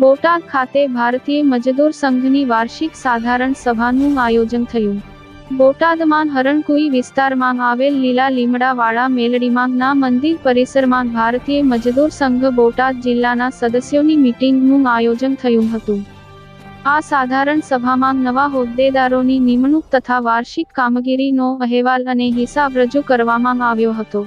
બોટાદ ખાતે ભારતીય મજદૂર સંઘની વાર્ષિક સાધારણ સભાનું આયોજન થયું. બોટાદમાં હરણકુઈ વિસ્તારમાં આવેલ લીલા લીમડાવાળા મેલડીમાંગના મંદિર પરિસરમાં ભારતીય મજદૂર સંઘ બોટાદ જિલ્લાના સદસ્યોની મિટિંગનું આયોજન થયું હતું. આ સાધારણ સભામાં નવા હોદ્દેદારોની નિમણૂક તથા વાર્ષિક કામગીરીનો અહેવાલ અને હિસાબ રજૂ કરવામાં આવ્યો હતો.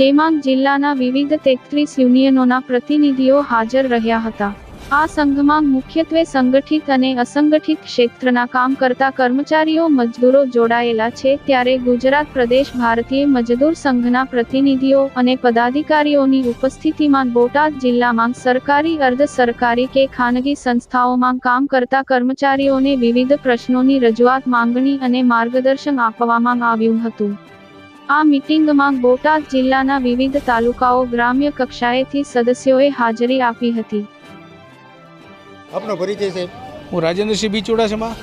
જેમાં જિલ્લાના વિવિધ તેત્રીસ યુનિયનોના પ્રતિનિધિઓ હાજર રહ્યા હતા. આ સંઘમાં મુખ્યત્વે સંગઠિત અને અસંગઠિત ક્ષેત્રના કામ કરતા કર્મચારીઓ મજદૂરો જોડાયેલા છે ત્યારે ગુજરાત પ્રદેશ ભારતીય મજદૂર સંઘના પ્રતિનિધિઓ અને પદાધિકારીઓની ઉપસ્થિતિમાં બોટાદ જિલ્લામાં સરકારી, અર્ધ સરકારી કે ખાનગી સંસ્થાઓમાં કામ કરતા કર્મચારીઓને વિવિધ પ્રશ્નોની રજૂઆત માંગણી અને માર્ગદર્શન આપવામાં આવ્યું હતું. આ મિટિંગમાં બોટાદ જિલ્લાના વિવિધ તાલુકાઓ ગ્રામ્ય કક્ષાએથી સદસ્યોએ હાજરી આપી હતી. આપનો પરિચય સાહેબ હું રાજેન્દ્રસિંહ બી ચુડાસમા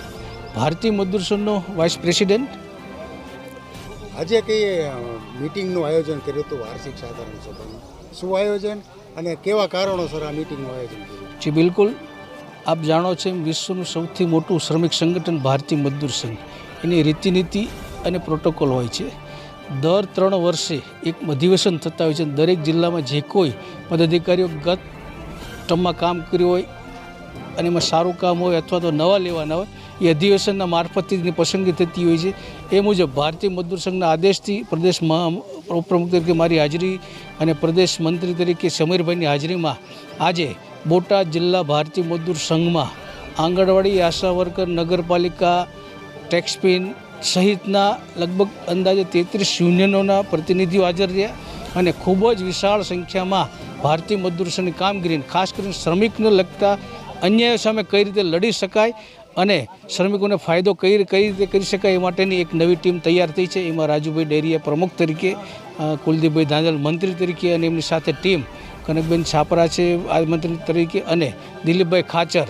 ભારતીય મજદૂર સંઘનો વાઇસ પ્રેસિડેન્ટ આજે કઈ મિટિંગનું મીટિંગનું આયોજન કર્યું હતું વાર્ષિક સાધારણ સભાનું? શું આયોજન અને કેવા કારણોસર આ મીટિંગનું આયોજન કર્યું? જી બિલકુલ. આપ જાણો છો એમ વિશ્વનું સૌથી મોટું શ્રમિક સંગઠન ભારતીય મજદૂર સંઘ. એની રીતિનીતિ અને પ્રોટોકોલ હોય છે. દર ત્રણ વર્ષે એક અધિવેશન થતા હોય છે. દરેક જિલ્લામાં જે કોઈ પદાધિકારીઓ ગત ટર્મમાં કામ કર્યું હોય અને એમાં સારું કામ હોય અથવા તો નવા લેવાના હોય, એ અધિવેશનના મારફતથી જ પસંદગી થતી હોય છે. એ મુજબ ભારતીય મજદૂર સંઘના આદેશથી પ્રદેશ ઉપપ્રમુખ તરીકે મારી હાજરી અને પ્રદેશ મંત્રી તરીકે સમીરભાઈની હાજરીમાં આજે બોટાદ જિલ્લા ભારતીય મજદૂર સંઘમાં આંગણવાડી, આશા વર્કર, નગરપાલિકા ટેક્સપિન સહિતના લગભગ અંદાજે તેત્રીસ યુનિયનોના પ્રતિનિધિઓ હાજર રહ્યા અને ખૂબ જ વિશાળ સંખ્યામાં ભારતીય મજદૂર સંઘની કામગીરીને, ખાસ કરીને શ્રમિકને લગતા અન્યાય સામે કઈ રીતે લડી શકાય અને શ્રમિકોને ફાયદો કઈ કઈ રીતે કરી શકાય એ માટેની એક નવી ટીમ તૈયાર થઈ છે. એમાં રાજુભાઈ ડેરીયા પ્રમુખ તરીકે કુલદીપભાઈ ધાંધલ મંત્રી તરીકે અને એમની સાથે ટીમ કનકબેન છાપરા છે આ મંત્રી તરીકે અને દિલીપભાઈ ખાચર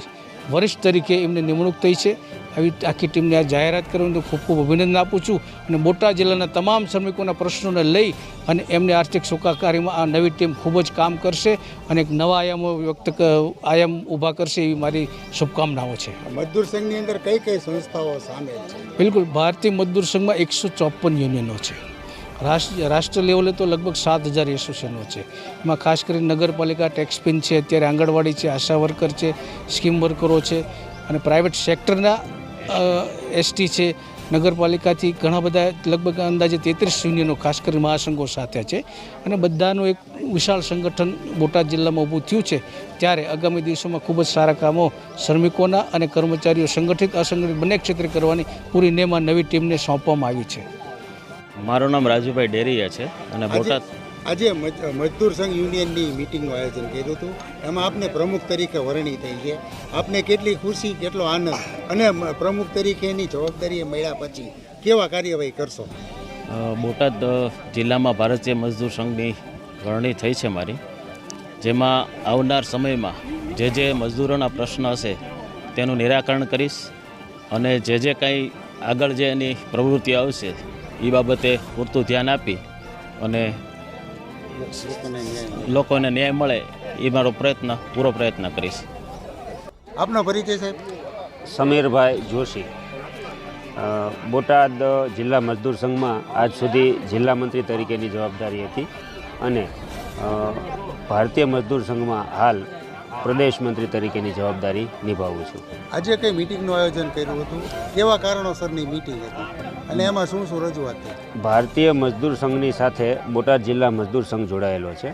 વરિષ્ઠ તરીકે એમની નિમણૂક થઈ છે. આવી આખી ટીમને આ જાહેરાત કરવાની તો ખૂબ ખૂબ અભિનંદન આપું છું અને બોટાદ જિલ્લાના તમામ શ્રમિકોના પ્રશ્નોને લઈ અને એમને આર્થિક સુખાકારીમાં આ નવી ટીમ ખૂબ જ કામ કરશે અને એક નવા આયામો વ્યક્ત આયામ ઊભા કરશે એવી મારી શુભકામનાઓ છે. મજદૂર સંઘની અંદર કઈ કઈ સંસ્થાઓ સામેલ છે? બિલકુલ ભારતીય મજદૂર સંઘમાં એકસો ચોપન યુનિયનો છે. રાષ્ટ્ર રાષ્ટ્ર લેવલે તો લગભગ સાત હજાર એસોસિએશનો છે. એમાં ખાસ કરીને નગરપાલિકા ટેક્સપિન છે અત્યારે આંગણવાડી છે આશા વર્કર છે સ્કીમ વર્કરો છે અને પ્રાઇવેટ સેક્ટરના એસટી છે. નગરપાલિકાથી ઘણા બધા લગભગ અંદાજે તેત્રીસ યુનિયનો ખાસ કરી મહાસંઘો સાથે છે. અને બધાનું એક વિશાળ સંગઠન બોટાદ જિલ્લામાં ઊભું થયું છે. ત્યારે આગામી દિવસોમાં ખૂબ જ સારા કામો શ્રમિકોના અને કર્મચારીઓ સંગઠિત અસંગઠિત બંને ક્ષેત્રે કરવાની પૂરી નેમાં નવી ટીમને સોંપવામાં આવી છે. મારું નામ રાજુભાઈ ડેરિયા છે અને બોટાદ આજે મજ- મજદૂર સંઘ યુનિયનની મીટિંગનું આયોજન કર્યું હતું. એમાં આપને પ્રમુખ તરીકે વરણી થઈ છે. આપને કેટલી ખુશી, કેટલો આનંદ અને પ્રમુખ તરીકેની જવાબદારી મળ્યા પછી કેવા કાર્યવાહી કરશો? બોટાદ જિલ્લામાં ભારતીય મજદૂર સંઘની વરણી થઈ છે મારી. જેમાં આવનાર સમયમાં જે જે મજદૂરોના પ્રશ્ન હશે તેનું નિરાકરણ કરીશ અને જે જે કાંઈ આગળ જે એની પ્રવૃત્તિ આવશે એ બાબતે પૂરતું ધ્યાન આપી અને લોકોને ન્યાય મળે. એ મારો પ્રયત્ન પૂરો પ્રયત્ન કરીશ આપનો પરિચય સાહેબ સમીરભાઈ જોશી બોટાદ જિલ્લા મજદૂર સંઘમાં આજ સુધી જિલ્લા મંત્રી તરીકેની જવાબદારી હતી અને ભારતીય મજદૂર સંઘમાં હાલ પ્રદેશ મંત્રી તરીકેની જવાબદારી નિભાવું છું. આજે કઈ મીટિંગનું આયોજન કર્યું હતું? કેવા કારણોસરની મીટિંગ હતી? અને એમાં શું શું રજૂઆત થઈ? ભારતીય મજદૂર સંઘની સાથે બોટાદ જિલ્લા મજદૂર સંઘ જોડાયેલો છે.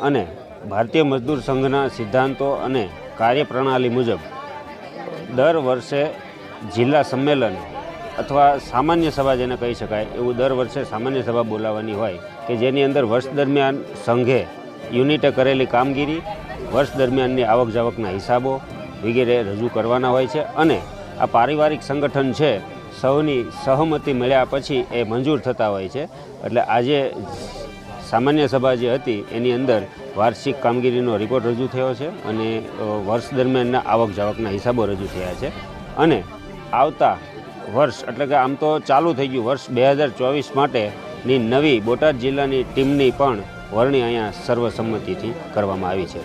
અને ભારતીય મજદૂર સંઘના સિદ્ધાંતો અને કાર્યપ્રણાલી મુજબ દર વર્ષે જિલ્લા સંમેલન અથવા સામાન્ય સભા જેને કહી શકાય એવું દર વર્ષે સામાન્ય સભા બોલાવવાની હોય કે જેની અંદર વર્ષ દરમિયાન સંઘે યુનિટે કરેલી કામગીરી વર્ષ દરમિયાનની આવક જાવકના હિસાબો વગેરે રજૂ કરવાના હોય છે અને આ પારિવારિક સંગઠન છે, સૌની સહમતિ મળ્યા પછી એ મંજૂર થતા હોય છે. એટલે આજે સામાન્ય સભા જે હતી, એની અંદર વાર્ષિક કામગીરીનો રિપોર્ટ રજૂ થયો છે અને વર્ષ દરમિયાનના આવક જાવકના હિસાબો રજૂ થયા છે. અને આવતા વર્ષ, એટલે કે આમ તો ચાલુ થઈ ગયું વર્ષ બે હજાર ચોવીસ માટેની નવી બોટાદ જિલ્લાની ટીમની પણ વરણી અહીંયા સર્વસંમતિથી કરવામાં આવી છે.